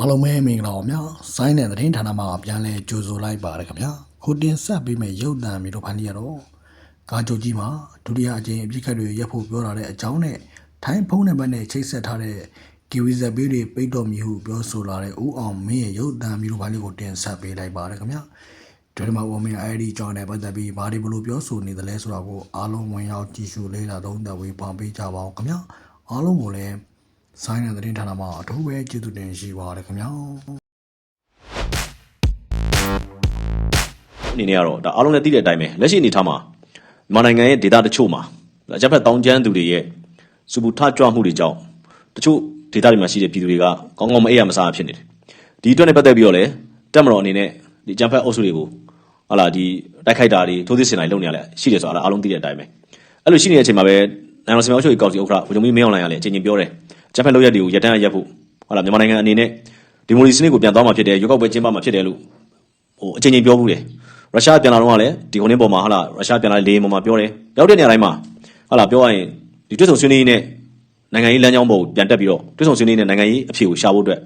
အားလုံးပဲမင်္ဂလာပါဗျာဆိုင်းတဲ့သတင်းဌာနမှာပြန်လဲကြိုဆိုလိုက်ပါရခင်ဗျာခုတင်ဆက်ပေးမယ့်ရုပ်သံမျိုးတို့ဖန်တီးရတော့ကားချုပ်ကြီးမှာဒုတိယအကြိမ်အပြစ်ခတ်တွေရပ်ဖို့ပြောလာတဲ့အကြောင်းနဲ့ထိုင်းဖုန်းနံပါတ်နဲ့ချိတ်ဆက်ထားတဲ့ကီဝီဇက်ပေးတွေပိတ်တော်မီဟုပြောဆိုလာတဲ့ဦးအောင်မင်းရဲ့ရုပ်သံမျိုးတို့ဖန်တီးကိုတင်ဆက်ပေးလိုက်ပါရခင်ဗျာဒီမှာဦးမင်းအဲ့ဒီကြောင်းနဲ့ပတ်သက်ပြီးဘာတွေဘလို့ပြောဆိုနေသလဲဆိုတာကိုအားလုံးဝင်ရောက်ကြည့်ရှုလေ့လာသုံးသပ်ဝေဖန်ပေးကြပါအောင်ခင်ဗျာအားလုံးကိုလည်း ဆိုင်းတဲ့သတင်းဌာနမှာအထူးပဲကျေးဇူးတင်ရှိပါတယ်ခင်ဗျာအနေနဲ့ကတော့ဒါအားလုံးလည်းသိတဲ့အတိုင်းပဲလက်ရှိအနေထားမှာမြန်မာနိုင်ငံရဲ့ဒေသတချို့မှာအကြမ်းဖက်တောင်းကျမ်းသူတွေရဲ့စူပူထကြွမှုတွေကြောင့်တချို့ဒေသတွေမှာရှိတဲ့ပြည်သူတွေကကောင်းကောင်းမအေးရမစားဖြစ်နေတယ်ဒီအတွက်နဲ့ပတ်သက်ပြီးတော့လည်းတက်မတော်အနေနဲ့ဒီအကြမ်းဖက်အုပ်စုတွေကိုဟာလာဒီတိုက်ခိုက်တာတွေထိုးစစ်ဆင်တာတွေလုပ်နေရလဲရှိတယ်ဆိုတာအားလုံးသိတဲ့အတိုင်းပဲအဲ့လိုရှိနေတဲ့အချိန်မှာပဲနိုင်ငံတော်စီမံအုပ်ချုပ်ရေးကောင်စီဥက္ကဋ္ဌဗိုလ်ချုပ်မင်းမင်းအောင်လှိုင်ကလည်းအချိန်ချင်းပြောတယ် အကြမ်းဖက်လုပ်ရက်တွေကိုရပ်တန့်ရပ်ဖို့ဟာလာမြန်မာနိုင်ငံအနေနဲ့ဒီမိုကရေစီစနစ်ကိုပြန်သွားမှာဖြစ်တယ်ရွေးကောက်ပွဲကျင်းပမှာဖြစ်တယ်လို့ဟိုအချိန်ချင်းပြောဘူးတယ်ရုရှားပြန်လာတော့ကလည်းဒီခုနှစ်ပေါ်မှာဟာလာရုရှားပြန်လာလေပေါ်မှာပြောတယ်ရောက်တဲ့နေရာတိုင်းမှာဟာလာပြောရရင်ဒီတွစ်ဆုံဆွေးနွေးရေးနဲ့နိုင်ငံရေးလမ်းကြောင်းပေါ်ကိုပြန်တက်ပြီးတော့တွစ်ဆုံဆွေးနွေးရေးနဲ့နိုင်ငံရေးအဖြေကိုရှာဖို့အတွက်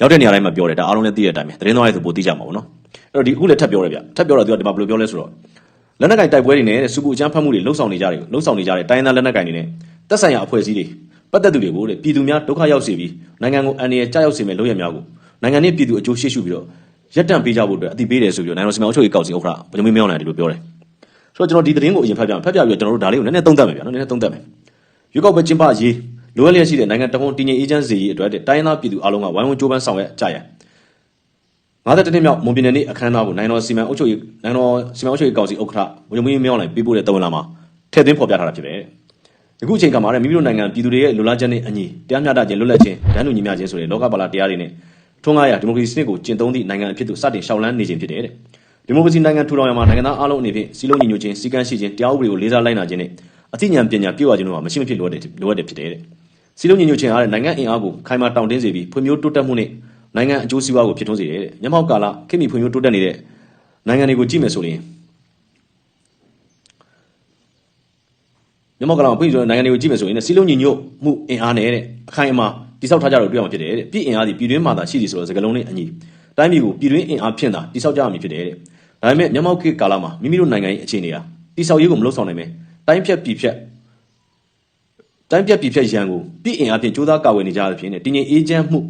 ရောက်တဲ့နေရာတိုင်းမှာပြောတယ်ဒါအားလုံးလည်းသိတဲ့အတိုင်းပဲသတင်းသွားရဲဆိုပိုသိကြမှာပေါ့နော်အဲ့တော့ဒီအခုလည်းထပ်ပြောတယ်ဗျထပ်ပြောတော့သူကဒီမှာဘယ်လိုပြောလဲဆိုတော့လက်နက်ကင်တိုက်ပွဲတွေနဲ့စူပူအကြမ်းဖက်မှုတွေလှုပ်ဆောင်နေကြတယ်လှုပ်ဆောင်နေကြတဲ့တိုင်းရင်းသားလက်နက်ကင်တွေနဲ့တက်ဆိုင်ရာအဖွဲ့အစည်းတွေ ပတ်သက်သူတွေကိုတဲ့ပြည်သူများဒုက္ခရောက်စေပြီးနိုင်ငံကိုအန္တရာယ်ကြောက်ရောက်စေမဲ့လုပ်ရများကိုနိုင်ငံနဲ့ပြည်သူအကျိုးရှိရှုပြီးတော့ရပ်တန့်ပေးကြဖို့အတွက်အတိပေးတယ်ဆိုပြီးတော့နိုင်ငံတော်စီမံအုပ်ချုပ်ရေးကောင်စီဥက္ကဋ္ဌဗိုလ်ချုပ်မင်းမင်းအောင်လှိုင်ဒီလိုပြောတယ်ဆိုတော့ကျွန်တော်ဒီသတင်းကိုအရင်ဖတ်ပြမယ်ဖတ်ပြပြီးတော့ကျွန်တော်တို့ဒါလေးကိုနည်းနည်းသုံးသပ်မယ်ဗျာနော်နည်းနည်းသုံးသပ်မယ်ရွေးကောက်ပွဲကျင်းပရေးလိုအပ်လျက်ရှိတဲ့နိုင်ငံတော်ဝန်တည်ငြိမ်အေးချမ်းစေရေးအတွက်တဲ့တိုင်းရင်းသားပြည်သူအလုံးကဝိုင်းဝန်းကြိုးပမ်းဆောင်ရွက်ကြရန်52နှစ်မြောက်မွန်ပြည်နယ်နေ့အခမ်းအနားကိုနိုင်ငံတော်စီမံအုပ်ချုပ်ရေးနိုင်ငံတော်စီမံအုပ်ချုပ်ရေးကောင်စီဥက္ကဋ္ဌဗိုလ်ချုပ်မင်းမင်းအောင်လှိုင်ပေးပို့တဲ့တဝန်လာမှာထည့်သွင်းဖော်ပြထားတာဖြစ်တယ် အခုအချိန်ကမှလည်းမိမိတို့နိုင်ငံပြည်သူတွေရဲ့လူလားချက်နဲ့အညီတရားမျှတခြင်းလွတ်လပ်ခြင်းဒန်းတူညီမျှခြင်းဆိုတဲ့လောကပါလာတရားတွေနဲ့ထွန်းကားရဒီမိုကရေစီစနစ်ကိုကျင့်သုံးသည့်နိုင်ငံအဖြစ်သို့စတင်ရှောက်လန်းနေခြင်းဖြစ်တယ်တဲ့ဒီမိုကရေစီနိုင်ငံထူထောင်ရမှာနိုင်ငံသားအားလုံးအနေဖြင့်စီလုံးညီညွတ်ခြင်းစီကံရှိခြင်းတရားဥပဒေကိုလေးစားလိုက်နာခြင်းနဲ့အသိဉာဏ်ပညာပြည့်ဝခြင်းတို့မှာမရှိမဖြစ်လိုအပ်တဲ့လိုအပ်တဲ့ဖြစ်တယ်တဲ့စီလုံးညီညွတ်ခြင်းအားတဲ့နိုင်ငံအင်အားကိုခိုင်မာတောင့်တင်းစေပြီးဖွံ့ဖြိုးတိုးတက်မှုနဲ့နိုင်ငံအကျိုးစီးပွားကိုဖြစ်ထွန်းစေတယ်တဲ့ညမောက်ကာလခေတ်မီဖွံ့ဖြိုးတိုးတက်နေတဲ့နိုင်ငံတွေကိုကြည့်မယ်ဆိုရင် မြန်မာကလာဖွင့်ဆိုတဲ့နိုင်ငံတွေကိုကြည့်မယ်ဆိုရင်စီလုံးညီညွတ်မှုအင်အားနဲ့တဲ့အခိုင်အမာတိဆောက်ထားကြတော့တွေ့ရမှာဖြစ်တယ်တဲ့ပြည်အင်အားဒီပြည်တွင်းမှာသာရှိသည်ဆိုတော့စကလုံးနဲ့အညီတိုင်းပြည်ကိုပြည်တွင်းအင်အားဖြင့်သာတိဆောက်ကြရမည်ဖြစ်တယ်တဲ့ဒါပေမဲ့မြန်မာခေတ်ကာလမှာမိမိတို့နိုင်ငံရဲ့အခြေအနေဟာတိဆောက်ရေးကိုမလုပ်ဆောင်နိုင်ပဲတိုင်းဖြတ်ပြည်ဖြတ်တိုင်းပြတ်ပြည်ဖြတ်ရန်ကိုပြည်အင်အားဖြင့်ကြိုးစားကာဝယ်နေကြတဲ့ဖြစ်နေတည်ငြိမ်အေးချမ်းမှု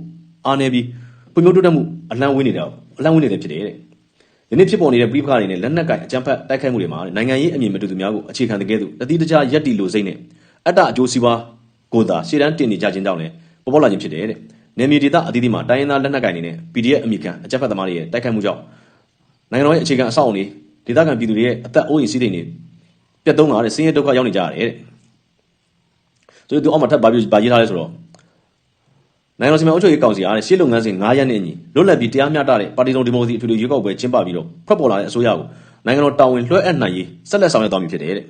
အားနေပြီးဖွံ့ဖြိုးတိုးတက်မှုအလန့်ဝင်းနေတာအလန့်ဝင်းနေတယ်ဖြစ်တယ်တဲ့ ယနေ့ဖြစ်ပေါ်နေတဲ့ပြည်ပခါတွေနဲ့လက်နက်ကင်အကြမ်းဖက်တိုက်ခိုက်မှုတွေမှာနိုင်ငံရေးအမြင်မတူသူများကိုအခြေခံတဲ့ကဲ့သို့တတိတခြားရက်တီလိုစိတ်နဲ့အတ္တအကျိုးစီးပွားကိုသာရှေ့တန်းတင်နေကြခြင်းကြောင့်လည်းပေါ်ပေါက်လာခြင်းဖြစ်တယ်တဲ့နယ်မြေဒေသအသီးသီးမှာတိုင်းရင်းသားလက်နက်ကင်တွေနဲ့ PDF အမိခံအကြမ်းဖက်သမားတွေရဲ့တိုက်ခိုက်မှုကြောင့်နိုင်ငံတော်ရဲ့အခြေခံအဆောက်အအုံတွေဒေသခံပြည်သူတွေရဲ့အသက်အိုးအိမ်စီးစိမ်တွေပြတ်သုံးလာတဲ့ဆင်းရဲဒုက္ခရောက်နေကြရတယ်တဲ့ဆိုတော့သူအောက်မှာထပ်ပါပြီးပါရေးထားလဲဆိုတော့ နိုင်ငံတော်စီမံအုပ်ချုပ်ရေးကောင်စီအားနဲ့ရှေ့လုပ်ငန်းစဉ်9ရက်နဲ့အညီလွတ်လပ်ပြီးတရားမျှတတဲ့ပါတီစုံဒီမိုကရေစီအထွေထွေရွေးကောက်ပွဲကျင်းပပြီးတော့ဖွက်ပေါ်လာတဲ့အစိုးရကိုနိုင်ငံတော်တာဝန်လွှဲအပ်နိုင်ရေးဆက်လက်ဆောင်ရွက်သွားမည်ဖြစ်တယ်တဲ့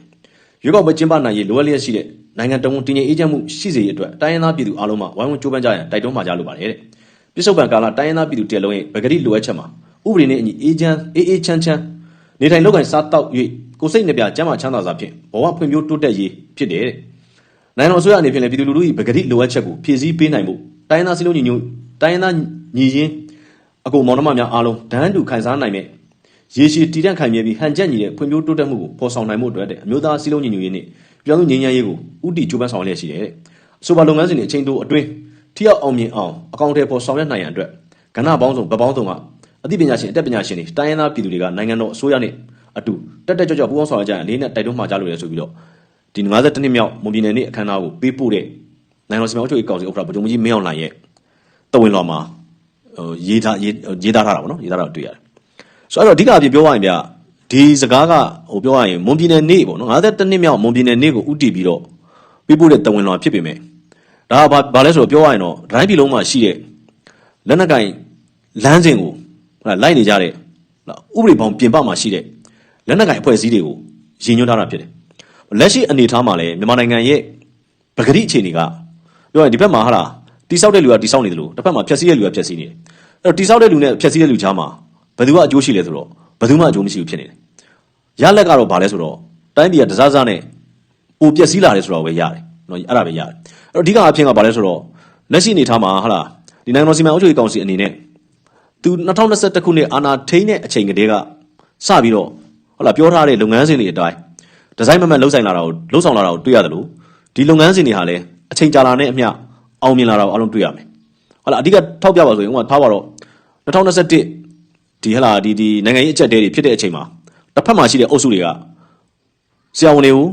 ရွေးကောက်ပွဲကျင်းပနိုင်ရေးလိုအပ်လျက်ရှိတဲ့နိုင်ငံတော်ဝန်တည်ငြိမ်အေးချမ်းမှုရှိစေရေးအတွက်တိုင်းရင်းသားပြည်သူအားလုံးမှဝိုင်းဝန်းကြိုးပမ်းကြရန်တိုက်တွန်းမှာကြလိုပါတယ်တဲ့ပြစ္ဆုတ်ပံကာလတိုင်းရင်းသားပြည်သူတရလုံးရဲ့ဗဂတိလိုအပ်ချက်မှာဥပဒေနဲ့အညီအေးချမ်းအေးအေးချမ်းချမ်းနေထိုင်လုပ်ကိုင်စားတောက်၍ကိုယ်စိတ်နှပြကျမ်းမာချမ်းသာစွာဖြင့်ဘဝဖွံ့ဖြိုးတိုးတက်ရေးဖြစ်တယ်တဲ့နိုင်ငံတော်အစိုးရအနေဖြင့်လည်းပြည်သူလူထု၏ဗဂတိလိုအပ်ချက်ကိုဖြည့်ဆည်းပေးနိုင်ဖို့ တိုင်းရင်းသားစည်းလုံးညီညွတ်တိုင်းရင်းသားညီရင်းအကုန်မောင်နှမများအားလုံးဒန်းတူခံစားနိုင်မဲ့ရေရှည်တည်တံ့ခိုင်မြဲပြီးဟန်ချက်ညီတဲ့ဖွံ့ဖြိုးတိုးတက်မှုကိုဖော်ဆောင်နိုင်မှုအတွက်တဲ့အမျိုးသားစည်းလုံးညီညွတ်ရေးနဲ့ပြောင်းလဲငြိမ်းချမ်းရေးကိုဥတီကြိုးပမ်းဆောင်ရွက်လျက်ရှိတယ်တဲ့အဆိုပါလုပ်ငန်းစဉ်တွေအချိန်တိုအတွင်းထိရောက်အောင်မြင်အောင်အကောင့်ထဲပေါ်ဆောင်ရွက်နိုင်ရန်အတွက်ကဏ္ဍပေါင်းစုံဗပေါင်းစုံကအသိပညာရှင်အတတ်ပညာရှင်တွေတိုင်းရင်းသားပြည်သူတွေကနိုင်ငံတော်အစိုးရနဲ့အတူတက်တက်ကြွကြွပူးပေါင်းဆောင်ရွက်ကြရန်လေးနဲ့တိုက်တွန်းမှာကြလို့ရဆိုပြီးတော့ဒီ52နှစ်မြောက်မွန်ပြည်နယ်နေ့အခမ်းအနားကိုပေးပို့တဲ့ နိုင်ငံတော်စီမံအုပ်ချုပ်ရေးကောင်စီဥက္ကဋ္ဌဗိုလ်ချုပ်ကြီးမင်းအောင်လှိုင်ရဲ့တဝင်လော်မှာဟိုရေးထားရေးရေးသားထားတာပေါ့နော်ရေးသားတာတွေ့ရတယ်ဆိုတော့အဲ့တော့အဓိကအဖြစ်ပြောရရင်ဗျဒီစကားကဟိုပြောရရင်မွန်ပြည်နယ်နေ့ပေါ့နော်52နှစ်မြောက်မွန်ပြည်နယ်နေ့ကိုဥတည်ပြီးတော့ပေးပို့တဲ့တဝင်လော်ဖြစ်ပေမဲ့ဒါကဘာဘာလဲဆိုတော့ပြောရရင်တော့တိုင်းပြည်လုံးမှာရှိတဲ့လက်နက်ကင်လမ်းစဉ်ကိုဟုတ်လားလိုက်နေကြတဲ့ဥပဒေပေါင်းပြင်ပမှာရှိတဲ့လက်နက်ကင်အဖွဲ့အစည်းတွေကိုရည်ညွှန်းထားတာဖြစ်တယ်လက်ရှိအနေအထားမှာလည်းမြန်မာနိုင်ငံရဲ့ပဂတိအခြေအနေက ပြောရင်ဒီဘက်မှာဟာလားတိဆောက်တဲ့လူကတိဆောက်နေတယ်လို့တစ်ဖက်မှာဖြက်စီးတဲ့လူကဖြက်စီးနေတယ်အဲ့တော့တိဆောက်တဲ့လူနဲ့ဖြက်စီးတဲ့လူကြားမှာဘယ်သူကအကျိုးရှိလဲဆိုတော့ဘယ်သူမှအကျိုးမရှိဘူးဖြစ်နေတယ်ရလက်ကတော့ဘာလဲဆိုတော့တိုင်းပြည်ကတစားစားနဲ့ပိုပျက်စီးလာတယ်ဆိုတော့ပဲရတယ်နော်အဲ့ဒါပဲရတယ်အဲ့တော့အဓိကအဖြစ်ကဘာလဲဆိုတော့လက်ရှိအနေထားမှာဟာလားဒီနိုင်ငံတော်စီမံအုပ်ချုပ်ရေးကောင်စီအနေနဲ့သူ2021ခုနှစ်အာဏာထိန်းတဲ့အချိန်ကတည်းကစပြီးတော့ဟုတ်လားပြောထားတဲ့လုပ်ငန်းစဉ်တွေအတိုင်းဒီဇိုင်းမမတ်လှုပ်ဆိုင်လာတာကိုလှုပ်ဆောင်လာတာကိုတွေ့ရတယ်လို့ဒီလုပ်ငန်းစဉ်တွေဟာလည်း အချိန်ကြာလာတဲ့အမျှအောင်မြင်လာတာကိုအလုံးတွေ့ရမယ်ဟုတ်လားအဓိကထောက်ပြပါဆိုရင်ဥပမာထားပါတော့2021ဒီဟလာဒီဒီနိုင်ငံရေးအကြက်တဲတွေဖြစ်တဲ့အချိန်မှာတစ်ဖက်မှာရှိတဲ့အုပ်စုတွေကဆရာဝန်တွေကို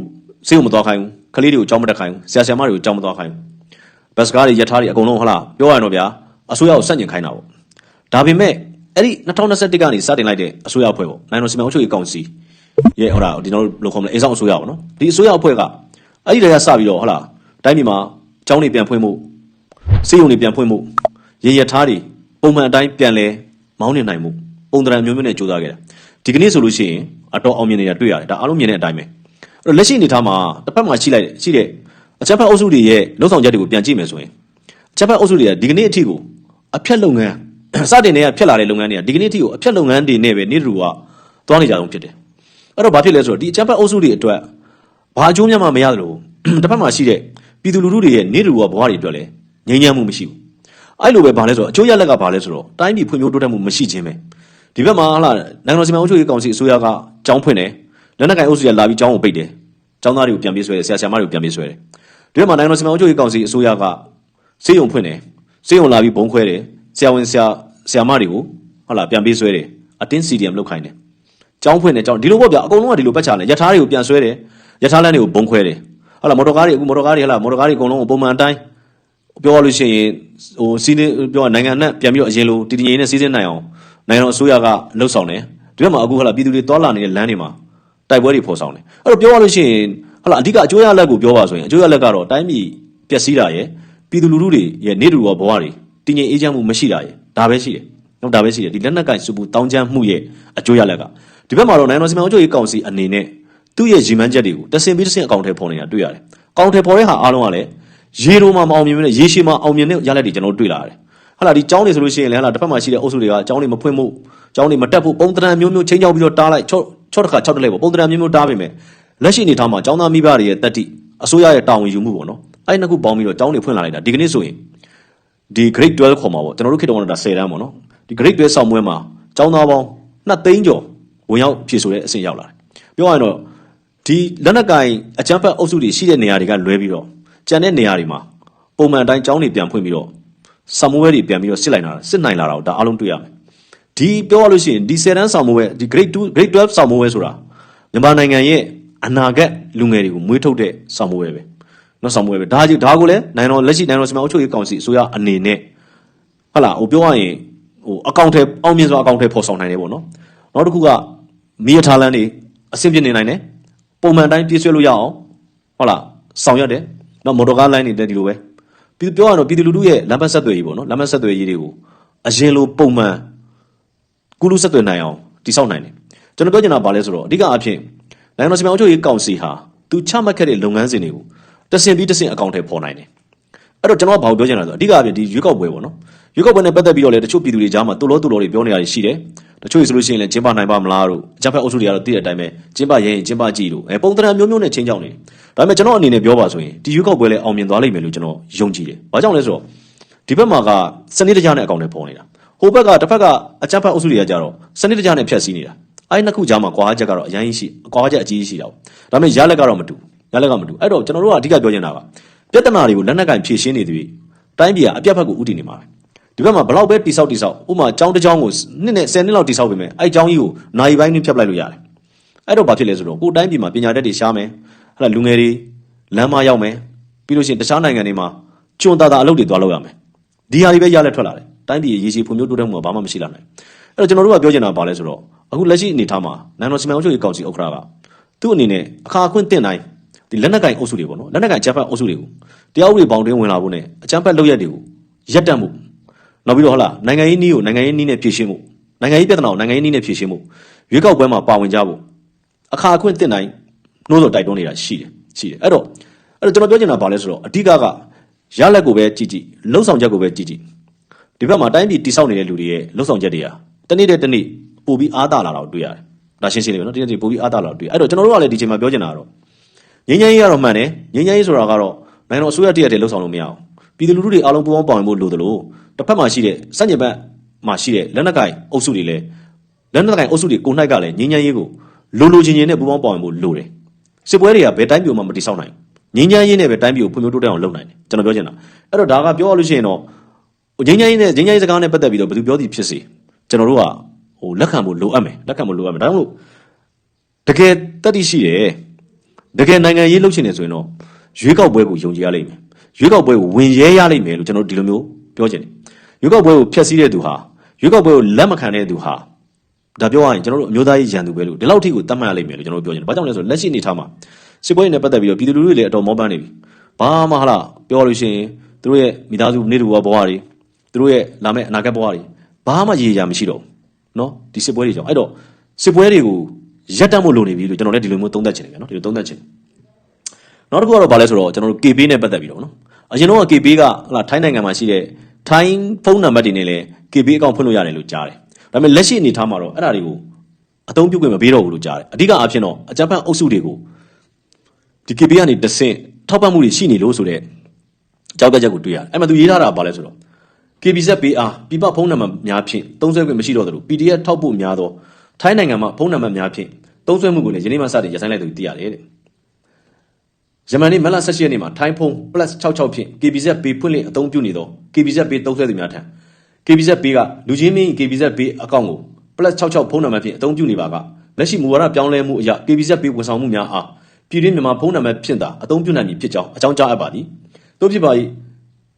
စေုံမသွားခိုင်းဘူးကလေးတွေကိုကြောင်းမတက်ခိုင်းဘူးဆရာဆရာမတွေကိုကြောင်းမသွားခိုင်းဘူးဘတ်စကားတွေယထာတွေအကုန်လုံးဟလာပြောရရင်တော့ဗျာအစိုးရကိုစန့်ကျင်ခိုင်းတာပေါ့ဒါပေမဲ့အဲ့ဒီ2021ကနေစတင်လိုက်တဲ့အစိုးရအဖွဲ့ပေါ့နိုင်ငံတော်စီမံအုပ်ချုပ်ရေးကောင်စီရဲ့ဟလာဒီကျွန်တော်တို့ဘယ်လိုခေါ်မလဲအိမ်ဆောင်အစိုးရပေါ့နော်ဒီအစိုးရအဖွဲ့ကအဲ့ဒီတည်းကစပြီးတော့ဟလာ တိုင်းပြည်မှာကျောင်းတွေပြန်ဖွင့်မှုစေယုံတွေပြန်ဖွင့်မှုရေရထားတွေပုံမှန်အတိုင်းပြန်လဲမောင်းနေနိုင်မှုပုံတရံမျိုးမျိုးနဲ့ကြိုးစားခဲ့တာဒီကနေ့ဆိုလို့ရှိရင်အတော်အောင်မြင်နေတာတွေ့ရတယ်ဒါအားလုံးမြင်တဲ့အတိုင်းပဲအဲ့တော့လက်ရှိအနေထားမှာတစ်ဖက်မှာရှိလိုက်ရှိတဲ့အချက်ဖက်အုပ်စုတွေရဲ့လုံဆောင်ချက်တွေကိုပြန်ကြည့်မယ်ဆိုရင်အချက်ဖက်အုပ်စုတွေကဒီကနေ့အထိကိုအဖြတ်လုပ်ငန်းစတင်နေတဲ့ဖြတ်လာတဲ့လုပ်ငန်းတွေကဒီကနေ့အထိကိုအဖြတ်လုပ်ငန်းတွေနဲ့ပဲနေတူကသွားနေကြအောင်ဖြစ်တယ်အဲ့တော့ဘာဖြစ်လဲဆိုတော့ဒီအချက်ဖက်အုပ်စုတွေအတွက်ဘာအကျိုးများမှမရသလိုတစ်ဖက်မှာရှိတဲ့ ပြည်သူလူထုတွေရဲ့နေတူကဘဝတွေအတွက်လည်းငြိမ်းချမ်းမှုမရှိဘူးအဲ့လိုပဲဘာလဲဆိုတော့အကျိုးရလက်ကဘာလဲဆိုတော့တိုင်းပြည်ဖွံ့ဖြိုးတိုးတက်မှုမရှိခြင်းပဲဒီဘက်မှာဟာလာနိုင်ငံတော်စီမံအုပ်ချုပ်ရေးကောင်စီအစိုးရကကြောင်းဖွင့်တယ်လက်နက်ကင်အုပ်စုရလာပြီးကြောင်းကိုပိတ်တယ်ကျောင်းသားတွေကိုပြန်ပြေးဆွဲတယ်ဆရာဆရာမတွေကိုပြန်ပြေးဆွဲတယ်ဒီဘက်မှာနိုင်ငံတော်စီမံအုပ်ချုပ်ရေးကောင်စီအစိုးရကစေယုံဖွင့်တယ်စေယုံလာပြီးဘုံခွဲတယ်ဆရာဝန်ဆရာဆရာမတွေကိုဟုတ်လားပြန်ပြေးဆွဲတယ်အတင်း CDM လောက်ခိုင်းတယ်ကျောင်းဖွင့်တယ်ကျောင်းဒီလိုပေါ့ဗျာအကုန်လုံးကဒီလိုပတ်ချတယ်ယထာတွေကိုပြန်ဆွဲတယ်ယထာလမ်းတွေကိုဘုံခွဲတယ် ဟုတ်လားမော်တော်ကားတွေအခုမော်တော်ကားတွေဟလားမော်တော်ကားတွေအကုန်လုံးကိုပုံမှန်အတိုင်းပြောရလို့ရှိရင်ဟိုစီးနေပြောရနိုင်ငံနဲ့ပြန်ပြီးတော့အရင်လိုတည်တည်ငြိမ်နေစီးစင်းနိုင်အောင်နိုင်ငံတော်အစိုးရကလှုပ်ဆောင်တယ်ဒီဘက်မှာအခုဟလားပြည်သူတွေတောလာနေတဲ့လမ်းတွေမှာတိုက်ပွဲတွေဖော်ဆောင်တယ်အဲ့တော့ပြောရလို့ရှိရင်ဟလားအဓိကအကျိုးရလက်ကိုပြောပါဆိုရင်အကျိုးရလက်ကတော့တိုင်းပြည်ပျက်စီးတာရယ်ပြည်သူလူထုတွေရဲ့နေတူရောဘဝတွေတည်ငြိမ်အေးချမ်းမှုမရှိတာရယ်ဒါပဲရှိတယ်နော်ဒါပဲရှိတယ်ဒီလက်နက်ကင်စုပူတောင်းချမ်းမှုရဲ့အကျိုးရလက်ကဒီဘက်မှာတော့နိုင်ငံတော်စီမံအုပ်ချုပ်ရေးကောင်စီအနေနဲ့ သူ့ရဲ့ရည်မှန်းချက်တွေကိုတဆင်ပြီးတဆင်အကောင့်ထဲပေါ်နေတာတွေ့ရတယ်။အကောင့်ထဲပေါ်တဲ့ဟာအားလုံးကလည်းရေတိုမှာမအောင်မြင်ဘူးနဲ့ရေရှည်မှာအောင်မြင်တဲ့ရလက်တွေကျွန်တော်တို့တွေ့လာရတယ်။ဟာလာဒီကျောင်းတွေဆိုလို့ရှိရင်လည်းဟာလာတစ်ဖက်မှာရှိတဲ့အုပ်စုတွေကကျောင်းတွေမဖွင့်ဖို့ကျောင်းတွေမတက်ဖို့ပုံတရံမျိုးမျိုးချင်းချောင်းပြီးတော့တားလိုက်ချော့ချော့တစ်ခါ၆တလဲပေါ့ပုံတရံမျိုးမျိုးတားပေမဲ့လက်ရှိအနေထားမှာကျောင်းသားမိဘတွေရဲ့တက်တိအစိုးရရဲ့တာဝန်ယူမှုပေါ့နော်။အဲ့ဒီနှစ်ခုပေါင်းပြီးတော့ကျောင်းတွေဖွင့်လာလိုက်တာဒီကနေ့ဆိုရင်ဒီ grade 12ခေါ်မှာပေါ့ကျွန်တော်တို့ခေတ္တကတော့ဒါ10တန်းပေါ့နော်ဒီ grade 12ဆောင်းပွဲမှာကျောင်းသားပေါင်း2သိန်းကျော်ဝင်ရောက်ဖြည့်ဆိုတဲ့အဆင့်ရောက်လာတယ်ပြောရရင်တော့ ဒီလက်နက်ကင်အကြမ်းဖက်အုပ်စုတွေရှိတဲ့နေရာတွေကလွဲပြီးတော့ကြံတဲ့နေရာတွေမှာပုံမှန်အတိုင်းကျောင်းတွေပြန်ဖွင့်ပြီးတော့ဆောင်းပွဲတွေပြန်ပြီးတော့စစ်လိုက်လာတာစစ်နိုင်လာတာကိုဒါအားလုံးတွေ့ရမယ်ဒီပြောရလို့ရှိရင်ဒီ10တန်းဆောင်းပွဲဒီ grade 2 grade 12ဆောင်းပွဲဆိုတာမြန်မာနိုင်ငံရဲ့အနာဂတ်လူငယ်တွေကိုမွေးထုတ်တဲ့ဆောင်းပွဲပဲနော်ဆောင်းပွဲပဲဒါကြီးဒါကိုလည်းနိုင်ငံတော်လက်ရှိနိုင်ငံတော်စီမံအုပ်ချုပ်ရေးကောင်စီအစိုးရအနေနဲ့ဟုတ်လားဟိုပြောရရင်ဟိုအကောင့်ထဲအောင်မြင်စွာအကောင့်ထဲပေါ်ဆောင်နိုင်တယ်ပေါ့နော်နောက်တစ်ခုကမီးရထားလန်းတွေအဆင်ပြေနေနိုင်တယ် ပုံမှန်တိုင်းပြေးဆွဲလို့ရအောင်ဟုတ်လားဆောင်ရွက်တယ်နောက်မော်တော်ကားလိုင်းတွေလည်းဒီလိုပဲပြီးပြောရတော့ပြည်သူလူထုရဲ့လမ်းမဆက်သွယ်ရေးပေါ့နော်လမ်းမဆက်သွယ်ရေးတွေကိုအရင်လိုပုံမှန်ကုလူဆက်သွယ်နိုင်အောင်တိစောက်နိုင်တယ်ကျွန်တော်ပြောချင်တာဘာလဲဆိုတော့အဓိကအဖြစ်နိုင်ငံတော်စီမံအုပ်ချုပ်ရေးကောင်စီဟာသူချမှတ်ခဲ့တဲ့လုပ်ငန်းစဉ်တွေကိုတဆင်ပြီးတဆင်အကောင့်ထဲပေါ်နိုင်တယ်အဲ့တော့ကျွန်တော်ကဘာကိုပြောချင်တာလဲဆိုတော့အဓိကအဖြစ်ဒီရွေးကောက်ပွဲပေါ့နော်ရွေးကောက်ပွဲနဲ့ပတ်သက်ပြီးတော့လေတချို့ပြည်သူတွေကြားမှာတူလို့တူလို့တွေပြောနေတာရှိတယ် တချို့ဆိုလို့ရှိရင်လည်းကျင်းပနိုင်ပါမလားတို့အကြမ်းဖက်အုပ်စုတွေကတော့သိတဲ့အတိုင်းပဲကျင်းပရင်ကျင်းပကြည့်လို့အဲပုံသဏ္ဍာန်မျိုးမျိုးနဲ့ချင်းကြောင်းနေဒါပေမဲ့ကျွန်တော်အနေနဲ့ပြောပါဆိုရင်ဒီရွေးကောက်ပွဲလည်းအောင်မြင်သွားလိမ့်မယ်လို့ကျွန်တော်ယုံကြည်တယ်။ဘာကြောင့်လဲဆိုတော့ဒီဘက်မှာကစနစ်တကျနဲ့အကောင့်တွေပေါ်နေတာ။ဟိုဘက်ကတစ်ဖက်ကအကြမ်းဖက်အုပ်စုတွေကကြတော့စနစ်တကျနဲ့ဖျက်ဆီးနေတာ။အဲဒီနှစ်ခုကြားမှာကွာချက်ကတော့အရင်ရှိကွာချက်အကြီးကြီးရှိတာပေါ့။ဒါပေမဲ့ရလက်ကတော့မတူ။ရလက်ကမတူ။အဲ့တော့ကျွန်တော်တို့ကအဓိကပြောချင်တာကပြဿနာတွေကိုလက်နက်ကင်ဖြေရှင်းနေသည်တိုင်းပြည်ကအပြတ်ဖက်ကိုဥတည်နေမှာပဲ။ ဒီဘက်မှာဘလောက်ပဲတိဆောက်တိဆောက်ဥမာအကြောင်းတစ်ကြောင်းကိုနှစ်နဲ့10နှစ်လောက်တိဆောက်ပေးမယ်အဲ့အကြောင်းကြီးကိုနိုင်ပိုင်းနဲ့ဖြတ်ပလိုက်လို့ရတယ်အဲ့တော့ဘာဖြစ်လဲဆိုတော့ကိုယ်တိုင်းပြည်မှာပညာတတ်တွေရှားမယ်ဟဲ့လားလူငယ်တွေလမ်းမရောက်မယ်ပြီးလို့ရှိရင်တခြားနိုင်ငံတွေမှာကျွန်းတာတာအလုပ်တွေသွားလုပ်ရမယ်ဒီဟာတွေပဲရလက်ထွက်လာတယ်တိုင်းပြည်ရဲ့ရည်ရှိဖွံ့ဖြိုးတိုးတက်မှုကဘာမှမရှိလာနိုင်အဲ့တော့ကျွန်တော်တို့ကပြောချင်တာဘာလဲဆိုတော့အခုလက်ရှိအနေအထားမှာနိုင်ငံတော်စီမံအုပ်ချုပ်ရေးကောင်စီဥက္ကဋ္ဌကသူ့အနေနဲ့အခါအခွင့်တင်တိုင်းဒီလက်နက်ကင်အုပ်စုတွေပေါ့နော်လက်နက်ကင်ဂျပန်အုပ်စုတွေကိုတရားဥပဒေဘောင်တွင်းဝင်လာဖို့နဲ့အကြမ်းဖက်လုပ်ရက်တွေကိုရပ်တန့်မှု နောက်ပြီးတော့ဟုတ်လားနိုင်ငံရေးနည်းကိုနိုင်ငံရေးနည်းနဲ့ဖြေရှင်းမှုနိုင်ငံရေးပြဿနာကိုနိုင်ငံရေးနည်းနဲ့ဖြေရှင်းမှုရွေးကောက်ပွဲမှာပါဝင်ကြဖို့အခါအခွင့်တင်တိုင်းနှိုးစော်တိုက်တွန်းနေတာရှိတယ်ရှိတယ်အဲ့တော့အဲ့တော့ကျွန်တော်ပြောချင်တာဘာလဲဆိုတော့အဓိကကရလက်ကိုပဲကြည့်ကြည့်လှုပ်ဆောင်ချက်ကိုပဲကြည့်ကြည့်ဒီဘက်မှာတိုင်းပြည်တိဆောက်နေတဲ့လူတွေရဲ့လှုပ်ဆောင်ချက်တွေဟာတနေ့တဲ့တနေ့ပို့ပြီးအားတာလာတာကိုတွေ့ရတယ်ဒါရှင်းရှင်းလေးပဲနော်တနေ့တနေ့ပို့ပြီးအားတာလာတာတွေ့အဲ့တော့ကျွန်တော်တို့ကလည်းဒီချိန်မှာပြောချင်တာကတော့ငင်းငင်းရေးကတော့မှန်တယ်ငင်းငင်းရေးဆိုတာကတော့နိုင်ငံတော်အစိုးရတရက်တည်းလှုပ်ဆောင်လို့မရအောင်ပြည်သူလူထုတွေအားလုံးပူးပေါင်းပါဝင်ဖို့လိုသလို တစ်ဖက်မှာရှိတဲ့စက်ညင်ဘက်မှာရှိတဲ့လက်နက်ကင်အုပ်စုတွေလည်းလက်နက်ကင်အုပ်စုတွေကိုနှိုက်ကလည်းငြိမ်းချမ်းရေးကိုလိုလိုချင်းချင်းနဲ့ပူးပေါင်းပါဝင်ဖို့လိုတယ်စစ်ပွဲတွေကဘယ်တိုင်းပြည်မှမတိဆောက်နိုင်ငြိမ်းချမ်းရေးနဲ့ပဲတိုင်းပြည်ကိုဖွံ့ဖြိုးတိုးတက်အောင်လုပ်နိုင်တယ်ကျွန်တော်ပြောချင်တာအဲ့တော့ဒါကပြောရလို့ရှိရင်တော့ဟိုငြိမ်းချမ်းရေးနဲ့ငြိမ်းချမ်းရေးစကားနဲ့ပတ်သက်ပြီးတော့ဘယ်သူပြောသည်ဖြစ်စေကျွန်တော်တို့ကဟိုလက်ခံဖို့လိုအပ်မယ်လက်ခံဖို့လိုအပ်မယ်ဒါကြောင့်မို့တကယ်တတ်သိရှိတယ်တကယ်နိုင်ငံရေးလုပ်ချင်တယ်ဆိုရင်တော့ရွေးကောက်ပွဲကိုယုံကြည်ရလိမ့်မယ်ရွေးကောက်ပွဲကိုဝင်ရဲရလိမ့်မယ်လို့ကျွန်တော်တို့ဒီလိုမျိုး ပြောချင်တယ်ရွေးကောက်ပွဲကိုဖျက်ဆီးတဲ့သူဟာရွေးကောက်ပွဲကိုလက်မခံတဲ့သူဟာဒါပြောရရင်ကျွန်တော်တို့အမျိုးသားရေးရန်သူပဲလို့ဒီလောက်ထိကိုတတ်မှတ်ရလိမ့်မယ်လို့ကျွန်တော်တို့ပြောချင်တယ်ဘာကြောင့်လဲဆိုတော့လက်ရှိအနေထားမှာစစ်ပွဲနဲ့ပတ်သက်ပြီးတော့ပြည်သူလူထုတွေလည်းအတော်မောပန်းနေပြီဘာမှဟလားပြောလို့ရှိရင်သူတို့ရဲ့မိသားစုနေတူဘဝတွေသူတို့ရဲ့လာမယ့်အနာဂတ်ဘဝတွေဘာမှရေရာမရှိတော့ဘူးเนาะဒီစစ်ပွဲတွေကြောင့်အဲ့တော့စစ်ပွဲတွေကိုရပ်တန့်ဖို့လိုနေပြီလို့ကျွန်တော်လည်းဒီလိုမျိုးသုံးသပ်ချင်တယ်ဗျာเนาะဒီလိုသုံးသပ်ချင်တယ် နောက်တစ်ခုကတော့ဗာလဲဆိုတော့ကျွန်တော်တို့ KB နဲ့ပတ်သက်ပြီးတော့နော်အရင်တော့ KB ကဟလာထိုင်းနိုင်ငံမှာရှိတဲ့ ထိုင်းဖုန်းနံပါတ်တွေနဲ့လည်း KB အကောင့်ဖွင့်လို့ရတယ်လို့ကြားတယ်ဒါပေမဲ့လက်ရှိအနေထားမှာတော့အဲ့ဒါတွေကိုအသုံးပြုခွင့်မပေးတော့ဘူးလို့ကြားတယ်အဓိကအဖြစ်တော့အကြမ်းဖက်အုပ်စုတွေကိုဒီ KB ကနေတဆင့်ထောက်ပံ့မှုတွေရှိနေလို့ဆိုတော့ကြောက်ကချက်ကိုတွေ့ရတယ်အဲ့မှာသူရေးထားတာဗာလဲဆိုတော့ KBZ PR ပြပဖုန်းနံပါတ်များဖြင့်သုံးစွဲခွင့်မရှိတော့သလို PDF ထောက်ပို့များသောထိုင်းနိုင်ငံမှာဖုန်းနံပါတ်များဖြင့်သုံးစွဲမှုကိုလည်းယနေ့မှစတင်ရဆိုင်လိုက်သူသိရတယ်တဲ့ ယမန်နေ့မလ16ရက်နေ့မှာထိုင်းဖုန်း +66 ဖြင့် KBZ ပေးဖွင့်လှစ်အသုံးပြုနေသော KBZ ပေးသုံးစွဲသူများထံ KBZ ပေးကလူချင်းမင်း KBZ ပေးအကောင့်ကို +66 ဖုန်းနံပါတ်ဖြင့်အသုံးပြုနေပါကလက်ရှိမူဝါဒပြောင်းလဲမှုအရ KBZ ပေးဝန်ဆောင်မှုများအားပြည်တွင်းမြန်မာဖုန်းနံပါတ်ဖြင့်သာအသုံးပြုနိုင်မည်ဖြစ်ကြောင်းအကြောင်းကြားအပ်ပါသည်တို့ဖြစ်ပါ၏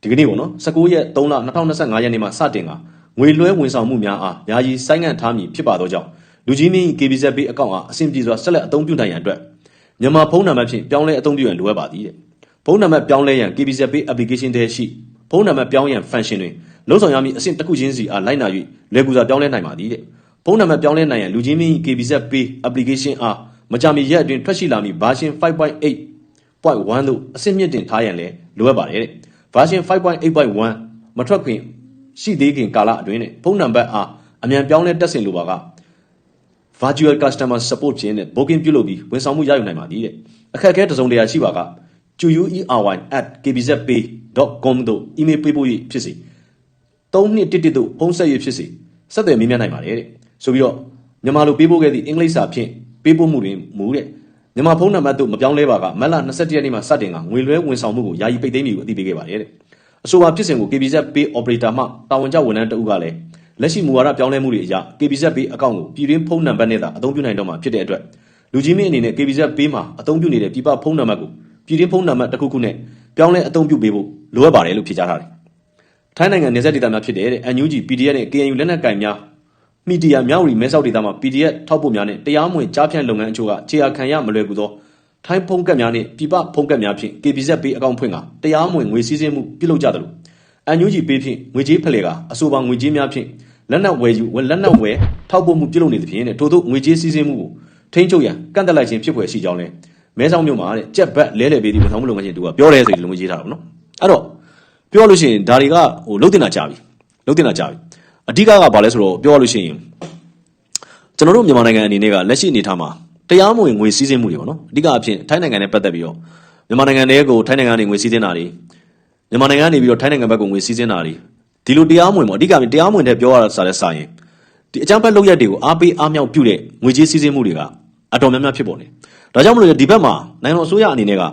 ဒီကနေ့ပေါ့နော်19ရက်3လ2025ရက်နေ့မှာစတင်ကငွေလွှဲဝန်ဆောင်မှုများအားယာယီဆိုင်းငံ့ထားမည်ဖြစ်ပါသောကြောင့်လူချင်းမင်း KBZ ပေးအကောင့်အားအဆင်ပြေစွာဆက်လက်အသုံးပြုနိုင်ရန်အတွက် မြန်မာဖုန်းနံပါတ်ဖြင့်ပြောင်းလဲအသုံးပြုရန်လိုအပ်ပါသည်တဲ့ဖုန်းနံပါတ်ပြောင်းလဲရန် KBZ Pay application ထဲရှိဖုန်းနံပါတ်ပြောင်းရန် function တွင်လုံးဆောင်ရမည့်အဆင့်တစ်ခုချင်းစီအားလိုက်နာ၍လွယ်ကူစွာပြောင်းလဲနိုင်ပါသည်တဲ့ဖုန်းနံပါတ်ပြောင်းလဲနိုင်ရန်လူချင်းမင်း KBZ Pay application အားမကြာမီရက်အတွင်းထွက်ရှိလာမည့် version 5.8.1သို့အဆင့်မြင့်တင်ထားရန်လည်းလိုအပ်ပါတယ်တဲ့ version 5.8.1မထွက်ခင်ရှိသေးခင်ကာလအတွင်းနဲ့ဖုန်းနံပါတ်အားအမြန်ပြောင်းလဲတက်ဆင်လိုပါက virtual customer support ဖြင့်နဲ့ booking ပြုလုပ်ပြီးဝန်ဆောင်မှုရယူနိုင်ပါသည်တဲ့အခက်အခဲတစ်စုံတရာရှိပါက chuery@kbzpay.com တို့ email ပေးပို့၍ဖြစ်စေ3211တို့ဖုန်းဆက်၍ဖြစ်စေဆက်သွယ်မေးမြန်းနိုင်ပါတယ်တဲ့ဆိုပြီးတော့မြန်မာလိုပေးပို့ခဲ့သည့်အင်္ဂလိပ်စာဖြင့်ပေးပို့မှုတွင်မူတဲ့မြန်မာဖုန်းနံပါတ်တို့မပြောင်းလဲပါကမတ်လ21ရက်နေ့မှာစတင်ကငွေလွှဲဝန်ဆောင်မှုကိုယာယီပိတ်သိမ်းမည်ကိုအသိပေးခဲ့ပါတယ်တဲ့အဆိုပါဖြစ်စဉ်ကို KBZ Pay Operator မှတာဝန်ကျဝန်ထမ်းတဦးကလည်း လက်ရှိမူဝါဒပြောင်းလဲမှုတွေအရ KBZ Pay အကောင့်ကို ပြည်တွင်းဖုန်းနံပါတ်နဲ့သာ အသုံးပြုနိုင်တော့မှာဖြစ်တဲ့အတွက် လူကြီးမင်းအနေနဲ့ KBZ Pay မှာအသုံးပြုနေတဲ့ ပြပဖုန်းနံပါတ်ကို ပြည်တွင်းဖုန်းနံပါတ်တစ်ခုခုနဲ့ ပြောင်းလဲအသုံးပြုပေးဖို့လိုအပ်ပါတယ်လို့ဖြေကြားထားတယ်။ထိုင်းနိုင်ငံနယ်စပ်ဒေသများဖြစ်တဲ့ NUG PDF နဲ့ KNU လက်နက်ကင်များမီဒီယာမြောက်ရီမဲဆောက်ဒေသမှာ PDF ထောက်ပို့များနဲ့တရားမဝင်ကြားဖြန့်လုပ်ငန်းအချို့ကခြေရာခံရမလွယ်ကူသောထိုင်းဖုန်းကတ်များနဲ့ပြပဖုန်းကတ်များဖြင့် KBZ Pay အကောင့်ဖွင့်ကတရားမဝင်ငွေစည်းစိမ်မှုပြုလုပ်ကြသလို NUG Pay ဖြင့်ငွေကြေးဖလှယ်ကအဆိုပါငွေကြေးများဖြင့်လက်နက်ဝယ်ယူလက်နက်ဝယ်ထောက်ပို့မှုပြုလုပ်နေသဖြင့်တဲ့ထို့သောငွေကြေးစည်းစိမ်မှုကိုထိန်းချုပ်ရန်ကန့်သက်လိုက်ခြင်းဖြစ်ဖွယ်ရှိကြောင်းလဲမဲဆောက်မြို့မှာတဲ့ကြက်ဘက်လဲလှယ်ပေးသည့်ဝန်ဆောင်မှုလုပ်ငန်းရှင်တူကပြောတယ်ဆိုပြီးလုံငွေကြေးထားတာပေါ့နော်အဲ့တော့ပြောလို့ရှိရင်ဒါတွေကဟိုလုံးတင်တာကြပြီလုံးတင်တာကြပြီအဓိကကဘာလဲဆိုတော့ပြောရလို့ရှိရင်ကျွန်တော်တို့မြန်မာနိုင်ငံအနေနဲ့ကလက်ရှိအနေထားမှာတရားမဝင်ငွေစည်းစိမ်မှုတွေပေါ့နော်အဓိကအဖြစ်ထိုင်းနိုင်ငံနဲ့ပတ်သက်ပြီးတော့မြန်မာနိုင်ငံတွေကိုထိုင်းနိုင်ငံကနေငွေစည်းစိမ်တာတွေ မြန်မာနိုင်ငံကနေပြီးတော့ထိုင်းနိုင်ငံဘက်ကငွေစည်းစိမ်တာတွေဒီလိုတရားမဝင်ပေါ့အဓိကတရားမဝင်တဲ့ပြောရတာစားလဲစားရင်ဒီအကြမ်းဖက်လုပ်ရက်တွေကိုအားပေးအားမြောက်ပြုတဲ့ငွေကြေးစည်းစိမ်မှုတွေကအတော်များများဖြစ်ပေါ်နေဒါကြောင့်မလို့ဒီဘက်မှာနိုင်ငံတော်အစိုးရအနေနဲ့က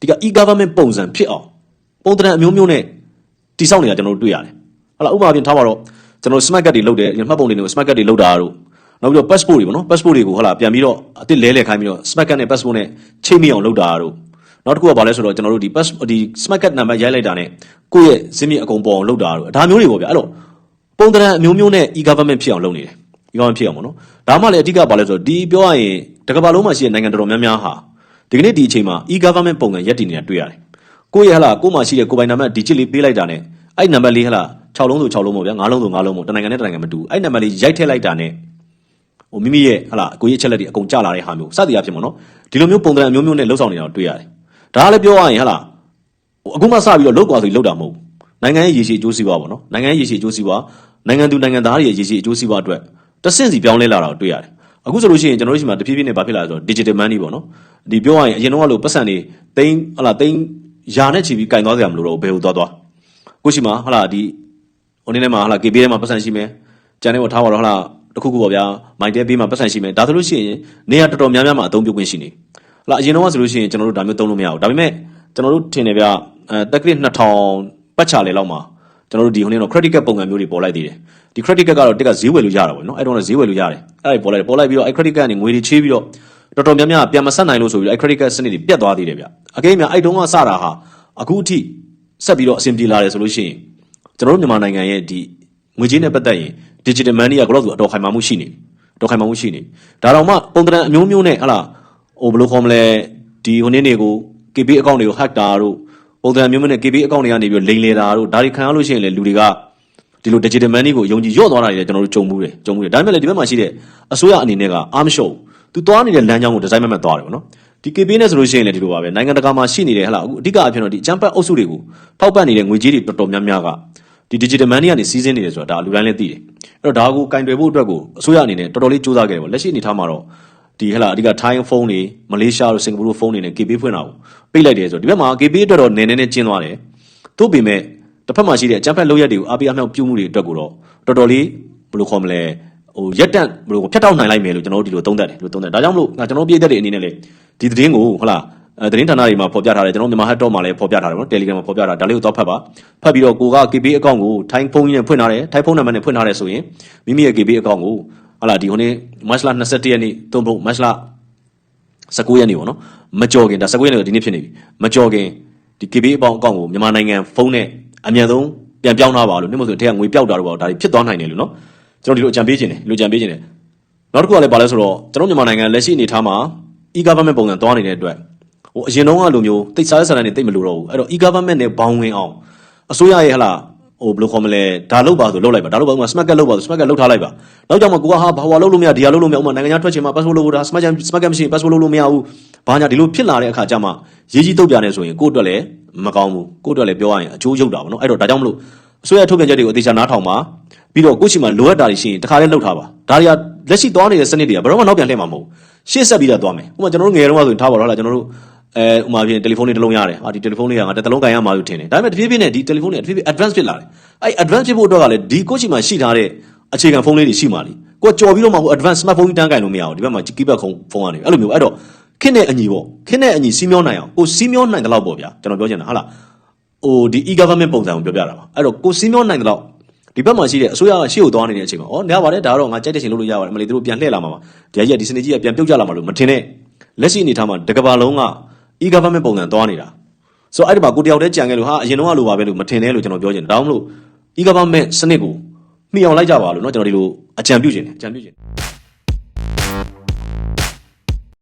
ဒီက e-government ပုံစံဖြစ်အောင်ပုံသဏ္ဍာန်အမျိုးမျိုးနဲ့တိစောက်နေတာကျွန်တော်တို့တွေ့ရတယ်ဟုတ်လားဥပမာပြင်ထားပါတော့ကျွန်တော် smart card တွေလုပ်တယ်မှတ်ပုံတွေနဲ့ smart card တွေလုပ်တာတို့နောက်ပြီးတော့ passport တွေပေါ့နော် passport တွေကိုဟုတ်လားပြန်ပြီးတော့အစ်စ်လဲလဲခိုင်းပြီးတော့ smart card နဲ့ passport နဲ့ချိန်မိအောင်လုပ်တာတို့ နောက်တစ်ခုကဘာလဲဆိုတော့ကျွန်တော်တို့ဒီ pass ဒီ smart card နံပါတ်ရိုက်လိုက်တာနဲ့ကိုယ့်ရဲ့ဇင်းမြစ်အကုန်ပေါ်အောင်လုပ်တာတို့ဒါမျိုးတွေပေါ့ဗျာအဲ့တော့ပုံသဏ္ဍာန်အမျိုးမျိုးနဲ့ e-government ဖြစ်အောင်လုပ်နေတယ် e-government ဖြစ်အောင်ပေါ့နော်ဒါမှလည်းအဓိကဘာလဲဆိုတော့ဒီပြောရရင်တကမ္ဘာလုံးမှာရှိတဲ့နိုင်ငံတော်တော်များများဟာဒီကနေ့ဒီအချိန်မှာ e-government ပုံစံရက်တည်နေတာတွေ့ရတယ်ကိုယ့်ရဲ့ဟလာကိုယ်မှာရှိတဲ့ကိုယ်ပိုင်နံပါတ်ဒီချစ်လေးပေးလိုက်တာနဲ့အဲ့နံပါတ်လေးဟလာ6လုံးဆို6လုံးပေါ့ဗျာ9လုံးဆို9လုံးပေါ့တနိုင်ငံနဲ့တနိုင်ငံမတူအဲ့နံပါတ်လေးရိုက်ထည့်လိုက်တာနဲ့ဟိုမိမိရဲ့ဟလာကိုယ့်ရဲ့ချက်လက်တွေအကုန်ကျလာတဲ့ဟာမျိုးစသည်အဖြစ်ပေါ့နော်ဒီလိုမျိုးပုံသဏ္ဍာန်အမျိုးမျိုးနဲ့လှုပ်ဆောင်နေတာကိုတွေ့ရတယ် ဒါကလည်းပြောရရင်ဟလာဟိုအခုမှစပြီးတော့လှုပ်သွားဆိုလှုပ်တာမဟုတ်ဘူးနိုင်ငံရဲ့ရည်ရှိအကျိုးစီးပွားပေါ့နော်နိုင်ငံရဲ့ရည်ရှိအကျိုးစီးပွားနိုင်ငံသူနိုင်ငံသားတွေရဲ့ရည်ရှိအကျိုးစီးပွားအတွက်တဆင့်စီပြောင်းလဲလာတာကိုတွေ့ရတယ်အခုဆိုလို့ရှိရင်ကျွန်တော်တို့ရှိမှတဖြည်းဖြည်းနဲ့ဘာဖြစ်လာလဲဆိုတော့ digital money ပေါ့နော်ဒီပြောရရင်အရင်တော့ကလို့ပတ်စံတွေတိန်းဟလာတိန်းယာနဲ့ချီပြီးကင်သွားစရာမလိုတော့ဘူးဘယ်ဟိုသွားသွားကိုရှိမှာဟလာဒီဟိုနေ့ထဲမှာဟလာ KB ထဲမှာပတ်စံရှိမယ်ကြံနေပေါ်ထားပါတော့ဟလာတစ်ခုခုပေါ့ဗျာမိုင်တဲပေးမှာပတ်စံရှိမယ်ဒါဆိုလို့ရှိရင်နေရာတော်တော်များများမှာအသုံးပြုခွင့်ရှိနေဟ လာအရင်တော့ဆိုလို့ရှိရင်ကျွန်တော်တို့ဒါမျိုးသုံးလို့မရဘူးဒါပေမဲ့ကျွန်တော်တို့ထင်တယ်ဗျအဲတက်ကလစ်2000ပတ်ချလေလောက်မှာကျွန်တော်တို့ဒီဟိုနေ့တော့ credit card ပုံစံမျိုးတွေပေါ်လိုက်သေးတယ်ဒီ credit card ကတော့တက်ကဈေးဝယ်လို့ရတာပေါ့နော်အဲ့တော့ဈေးဝယ်လို့ရတယ်အဲ့ဒါပေါ်လိုက်ပေါ်လိုက်ပြီးတော့အဲ့ credit card ကနေငွေတွေချေးပြီးတော့တော်တော်များများပြန်မဆက်နိုင်လို့ဆိုပြီးအဲ့ credit card စနစ်တွေပြတ်သွားသေးတယ်ဗျအကယ်၍အဲ့တုန်းကစတာဟာအခုအထိဆက်ပြီးတော့အဆင်ပြေလာတယ်ဆိုလို့ရှိရင်ကျွန်တော်တို့မြန်မာနိုင်ငံရဲ့ဒီငွေကြေးနဲ့ပတ်သက်ရင် digital money ကဘယ်တော့ဆိုအတော်ခိုင်မာမှုရှိနေအတော်ခိုင်မာမှုရှိနေဒါတော့မှပုံတံအမျိုးမျိုးနဲ့ဟလာ ဟိုဘယ်လိုခေါ်မလဲဒီဟိုနေ့တွေကို KB account တွေကို hack တာတို့ပုံစံမျိုးမျိုးနဲ့ KB account တွေကနေပြီးလိမ်လည်တာတို့ဒါတွေခံရလို့ရှိရင်လေလူတွေကဒီလို digital money ကိုယုံကြည်ညော့သွားတာတွေလည်းကျွန်တော်တို့ကြုံမှုတယ်ကြုံမှုတယ်ဒါပေမဲ့လည်းဒီဘက်မှာရှိတဲ့အစိုးရအနေနဲ့ကအားမလျှော့ဘူးသူသွားနေတဲ့လမ်းကြောင်းကိုဒီဇိုင်းမဲ့မဲ့သွားတယ်ပေါ့နော်ဒီ KB နဲ့ဆိုလို့ရှိရင်လည်းဒီလိုပါပဲနိုင်ငံတကာမှာရှိနေတယ်ဟလာအခုအဓိကအဖြစ်တော့ဒီချမ်ပတ်အုပ်စုတွေကိုထောက်ပံ့နေတဲ့ငွေကြေးတွေတော်တော်များများကဒီ digital money ကနေစီးဆင်းနေတယ်ဆိုတာဒါလူတိုင်းလည်းသိတယ်အဲ့တော့ဒါကိုကင်တွယ်ဖို့အတွက်ကိုအစိုးရအနေနဲ့တော်တော်လေးစူးစမ်းခဲ့တယ်ပေါ့လက်ရှိအနေထားမှာတော့ ဒီဟလာအဓိကထိုင်းဖုန်းတွေမလေးရှားတို့စင်ကာပူတို့ဖုန်းတွေနဲ့ KB ဖွင့်တာကိုပိတ်လိုက်တယ်ဆိုတော့ဒီဘက်မှာ KB အတွက်တော့နည်းနည်းနဲ့ကျင်းသွားတယ်သို့ပေမဲ့တစ်ဖက်မှာရှိတဲ့အကြမ်းဖက်လုပ်ရက်တွေကိုအားပေးအမြောက်ပြုမှုတွေအတွက်ကိုတော့တော်တော်လေးဘယ်လိုခေါ်မလဲဟိုရက်တန့်ဘယ်လိုဖြတ်တောက်နိုင်လိုက်မယ်လို့ကျွန်တော်တို့ဒီလိုသုံးသပ်တယ်လို့သုံးသပ်ဒါကြောင့်မလို့ငါကျွန်တော်တို့ပြည်သက်တွေအနေနဲ့လေဒီသတင်းကိုဟလာအဲသတင်းဌာနတွေမှာဖော်ပြထားတယ်ကျွန်တော်မြန်မာဟတ်တော့မှာလည်းဖော်ပြထားတယ်နော် Telegram မှာဖော်ပြထားဒါလေးကိုတော့ဖတ်ပါဖတ်ပြီးတော့ကိုက KB account ကိုထိုင်းဖုန်းကြီးနဲ့ဖွင့်ထားတယ်ထိုင်းဖုန်းနံပါတ်နဲ့ဖွင့်ထားတယ်ဆိုရင်မိမိရဲ့ KB account ကို ဟလာဒီဟိုနေ့မတ်လ21ရက်နေ့သုံးဖို့မတ်လ19ရက်နေ့ပေါ့နော်မကြော်ခင်ဒါ19ရက်နေ့ကဒီနေ့ဖြစ်နေပြီမကြော်ခင်ဒီ KB အပေါင်းအကောင့်ကိုမြန်မာနိုင်ငံဖုန်းနဲ့အမြန်ဆုံးပြန်ပြောင်းထားပါလို့နှိမ့်မဆိုတဲ့ကငွေပျောက်တာတော့ဒါတွေဖြစ်သွားနိုင်တယ်လို့နော်ကျွန်တော်ဒီလိုအကြံပေးခြင်းတယ်ဒီလိုအကြံပေးခြင်းတယ်နောက်တစ်ခုကလည်းပါလဲဆိုတော့ကျွန်တော်မြန်မာနိုင်ငံလက်ရှိအနေအထားမှာ e-government ပုံစံသွားနေတဲ့အတွက်ဟိုအရင်တုန်းကလိုမျိုးတိတ်စားရဆန်နေတိတ်မလို့တော့ဘူးအဲ့တော့ e-government နဲ့ဘောင်းဝင်အောင်အစိုးရရဲ့ဟလာ ဟိုဘယ်လိုခေါ်မလဲဒါလုပ်ပါဆိုလုပ်လိုက်ပါဒါလုပ်ပါဥမာ smart card လုပ်ပါဆို smart card လုပ်ထားလိုက်ပါနောက်ကြောင့်မကိုကဟာဘာဝလုပ်လို့မရဒီဟာလုပ်လို့မရဥမာနိုင်ငံခြားထွက်ချင်မှာ passport လုပ်ဖို့ဒါ smart card smart card မရှိရင် passport လုပ်လို့မရဘူးဘာညာဒီလိုဖြစ်လာတဲ့အခါကျမှရေးကြီးတုတ်ပြနေဆိုရင်ကိုယ့်အတွက်လည်းမကောင်းဘူးကိုယ့်အတွက်လည်းပြောရရင်အကျိုးရုပ်တာပေါ့နော်အဲ့တော့ဒါကြောင့်မလို့အစိုးရထုတ်ပြန်ချက်တွေကိုအသေးချာနားထောင်ပါပြီးတော့ကိုယ့်ရှိမှလိုအပ်တာတွေရှိရင်တခါလေးလှုပ်ထားပါဒါတွေကလက်ရှိသွားနေတဲ့စနစ်တွေကဘယ်တော့မှနောက်ပြန်လှည့်မှာမဟုတ်ဘူးရှေ့ဆက်ပြီးတော့သွားမယ်ဥပမာကျွန်တော်တို့ငယ်တုန်းကဆိုရင်ထားပါတော့လားကျွန်တော်တို့ အဲဥမာပြင်တယ်လီဖုန်းလေးတစ်လုံးရတယ်ဟာဒီတယ်လီဖုန်းလေးကငါတစ်လုံးကန်ရမှာလို့ထင်တယ်ဒါပေမဲ့တဖြည်းဖြည်းနဲ့ဒီတယ်လီဖုန်းလေးတဖြည်းဖြည်း advance ဖြစ်လာတယ်အဲ့ advance ဖြစ်ဖို့အတွက်ကလည်းဒီကိုယ့်ရှိမှရှိထားတဲ့အခြေခံဖုန်းလေးတွေရှိမှလीကိုကြော်ပြီးတော့မှကို advance smartphone ကြီးတန်းကန်လို့မရဘူးဒီဘက်မှာ keypad ဖုန်းဖုန်းကနေအဲ့လိုမျိုးအဲ့တော့ခင်းတဲ့အညီပေါ့ခင်းတဲ့အညီစီးမျောနိုင်အောင်ကိုစီးမျောနိုင်တဲ့လောက်ပေါ့ဗျာကျွန်တော်ပြောချင်တာဟုတ်လားဟိုဒီ e-government ပုံစံကိုပြောပြတာပါအဲ့တော့ကိုစီးမျောနိုင်တဲ့လောက်ဒီဘက်မှာရှိတဲ့အစိုးရကရှေ့ကိုသွားနေတဲ့အချိန်မှာဩနေရပါတယ်ဒါတော့ငါကြိုက်တဲ့ချိန်လုပ်လို့ရပါတယ်မလေးတို့ပြန်လှည့်လာမှာပါဒီအကြီးကဒီစနေကြီးကပြန်ပြုတ်ကြလာမှာလို့မထင်နဲ့လက်ရှိအနေထားမှာတကဘာလုံးက e-government ပုံစံသွားနေတာဆိုတော့အဲ့ဒီမှာကိုတယောက်တည်းကြံခဲ့လို့ဟာအရင်တော့ကလိုပါပဲလို့မထင်နဲ့လို့ကျွန်တော်ပြောချင်တယ်ဒါမှမဟုတ် e-government စနစ်ကိုမှီအောင်လိုက်ကြပါလို့เนาะကျွန်တော်ဒီလိုအကြံပြုချင်တယ်အကြံပြုချင်တယ်